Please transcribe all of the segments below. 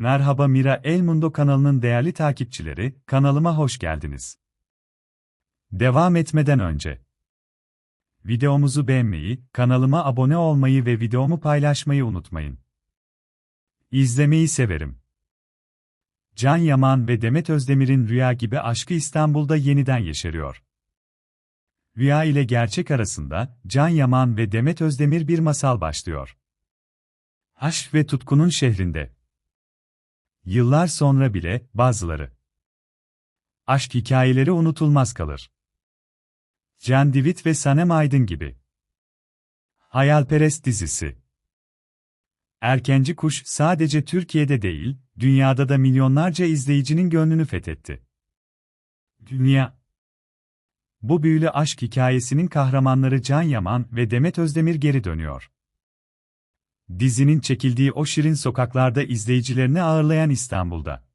Merhaba Mira El Mundo kanalının değerli takipçileri, kanalıma hoş geldiniz. Devam etmeden önce videomuzu beğenmeyi, kanalıma abone olmayı ve videomu paylaşmayı unutmayın. İzlemeyi severim. Can Yaman ve Demet Özdemir'in rüya gibi aşkı İstanbul'da yeniden yeşeriyor. Rüya ile gerçek arasında Can Yaman ve Demet Özdemir bir masal başlıyor. Aşk ve tutkunun şehrinde. Yıllar sonra bile bazıları aşk hikayeleri unutulmaz kalır. Can Divit ve Sanem Aydın gibi. Hayalperest dizisi. Erkenci Kuş sadece Türkiye'de değil, dünyada da milyonlarca izleyicinin gönlünü fethetti. Dünya Bu büyülü aşk hikayesinin kahramanları Can Yaman ve Demet Özdemir geri dönüyor. Dizinin çekildiği o şirin sokaklarda izleyicilerini ağırlayan İstanbul'da.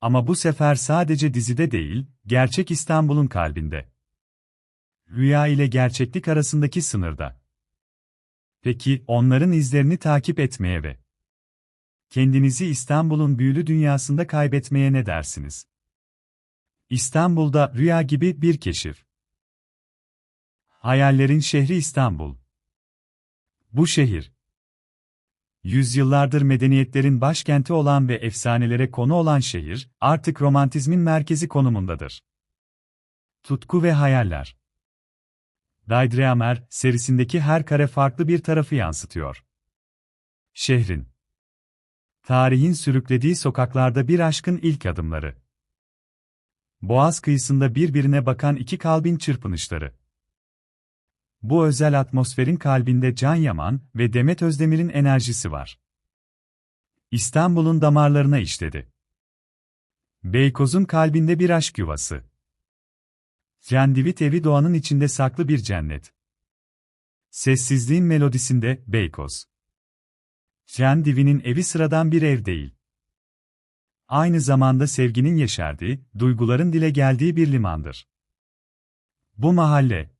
Ama bu sefer sadece dizide değil, gerçek İstanbul'un kalbinde. Rüya ile gerçeklik arasındaki sınırda. Peki, onların izlerini takip etmeye ve kendinizi İstanbul'un büyülü dünyasında kaybetmeye ne dersiniz? İstanbul'da rüya gibi bir keşif. Hayallerin şehri İstanbul. Bu şehir, Yüzyıllardır medeniyetlerin başkenti olan ve efsanelere konu olan şehir, artık romantizmin merkezi konumundadır. Tutku ve hayaller. Daydreamer serisindeki her kare farklı bir tarafı yansıtıyor. Şehrin. Tarihin sürüklediği sokaklarda bir aşkın ilk adımları. Boğaz kıyısında birbirine bakan iki kalbin çırpınışları. Bu özel atmosferin kalbinde Can Yaman ve Demet Özdemir'in enerjisi var. İstanbul'un damarlarına işledi. Beykoz'un kalbinde bir aşk yuvası. Cendivit evi doğanın içinde saklı bir cennet. Sessizliğin melodisinde Beykoz. Cendivi'nin evi sıradan bir ev değil. Aynı zamanda sevginin yeşerdiği, duyguların dile geldiği bir limandır. Bu mahalle,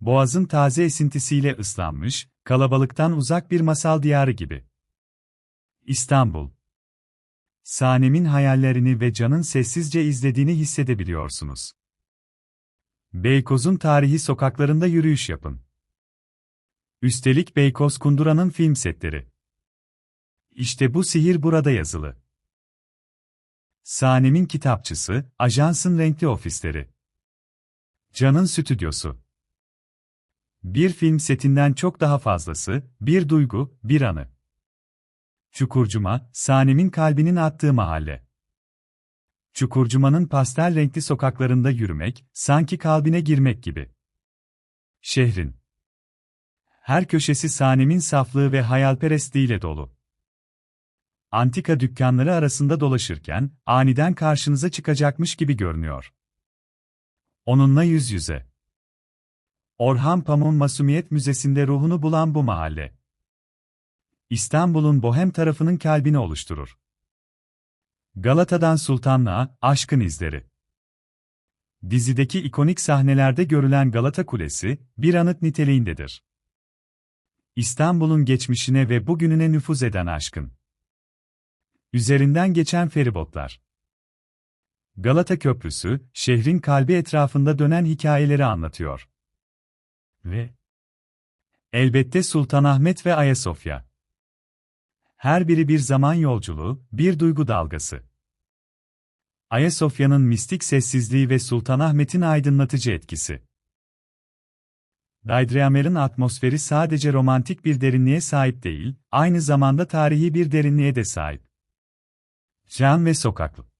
Boğazın taze esintisiyle ıslanmış, kalabalıktan uzak bir masal diyarı gibi. İstanbul. Sanem'in hayallerini ve Can'ın sessizce izlediğini hissedebiliyorsunuz. Beykoz'un tarihi sokaklarında yürüyüş yapın. Üstelik Beykoz Kundura'nın film setleri. İşte bu sihir burada yazılı. Sanem'in kitapçısı, ajansın renkli ofisleri. Can'ın stüdyosu. Bir film setinden çok daha fazlası, bir duygu, bir anı. Çukurcuma, Sanem'in kalbinin attığı mahalle. Çukurcuma'nın pastel renkli sokaklarında yürümek, sanki kalbine girmek gibi. Şehrin. Her köşesi Sanem'in saflığı ve hayalperestliğiyle dolu. Antika dükkanları arasında dolaşırken, aniden karşınıza çıkacakmış gibi görünüyor. Onunla yüz yüze. Orhan Pamuk'un Masumiyet Müzesi'nde ruhunu bulan bu mahalle. İstanbul'un bohem tarafının kalbini oluşturur. Galata'dan Sultanlığa, aşkın izleri. Dizideki ikonik sahnelerde görülen Galata Kulesi, bir anıt niteliğindedir. İstanbul'un geçmişine ve bugününe nüfuz eden aşkın. Üzerinden geçen feribotlar. Galata Köprüsü, şehrin kalbi etrafında dönen hikayeleri anlatıyor. Ve elbette Sultanahmet ve Ayasofya. Her biri bir zaman yolculuğu, bir duygu dalgası. Ayasofya'nın mistik sessizliği ve Sultanahmet'in aydınlatıcı etkisi. Daydreamer'ın atmosferi sadece romantik bir derinliğe sahip değil, aynı zamanda tarihi bir derinliğe de sahip. Can ve Sokaklı